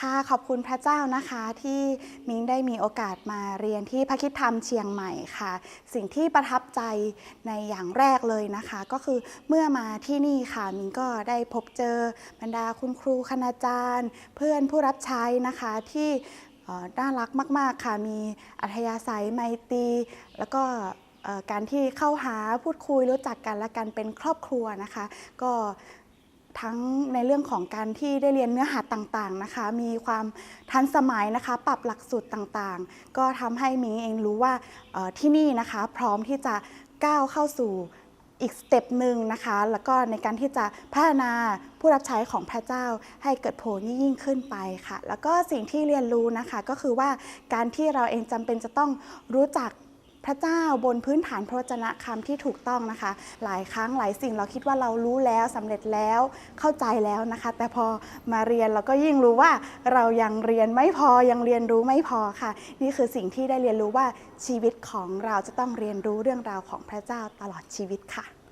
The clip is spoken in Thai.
ค่ะขอบคุณพระเจ้านะคะที่มิ้งได้มีโอกาสมาเรียนที่พระคิดธรรมเชียงใหม่ค่ะ สิ่งที่ประทับใจในอย่างแรกเลยนะคะ ก็คือเมื่อมาที่นี่ค่ะมิ้งก็ได้พบเจอบรรดาคุณครูคณาจารย์ เพื่อนผู้รับใช้นะคะที่น่ารักมาก ๆ ค่ะ มีอัธยาศัยไมตรีแล้วก็การที่เข้าหาพูดคุยรู้จักกันและกันเป็นครอบครัวนะคะ ก็ ทั้งในเรื่องของการที่ได้เรียนเนื้อหาต่างๆนะคะ มีความทันสมัยนะคะ ปรับหลักสูตรต่างๆ ก็ทำให้มิงเองรู้ว่าที่นี่นะคะพร้อมที่จะก้าวเข้าสู่อีกสเต็ปหนึ่งนะคะ แล้วก็ในการที่จะพัฒนาผู้รับใช้ของพระเจ้าให้เกิดผลยิ่งขึ้นไปค่ะ แล้วก็สิ่งที่เรียนรู้นะคะก็คือว่าการที่เราเองจำเป็นจะต้องรู้จัก พระเจ้าบนพื้นฐานพระวจนะคำที่ถูกต้องนะคะ หลายครั้งหลายสิ่งเราคิดว่าเรารู้แล้วสำเร็จแล้วเข้าใจแล้วนะคะ แต่พอมาเรียนเราก็ยิ่งรู้ว่าเรายังเรียนไม่พอยังเรียนรู้ไม่พอค่ะ นี่คือสิ่งที่ได้เรียนรู้ว่าชีวิตของเราจะต้องเรียนรู้เรื่องราวของพระเจ้าตลอดชีวิตค่ะ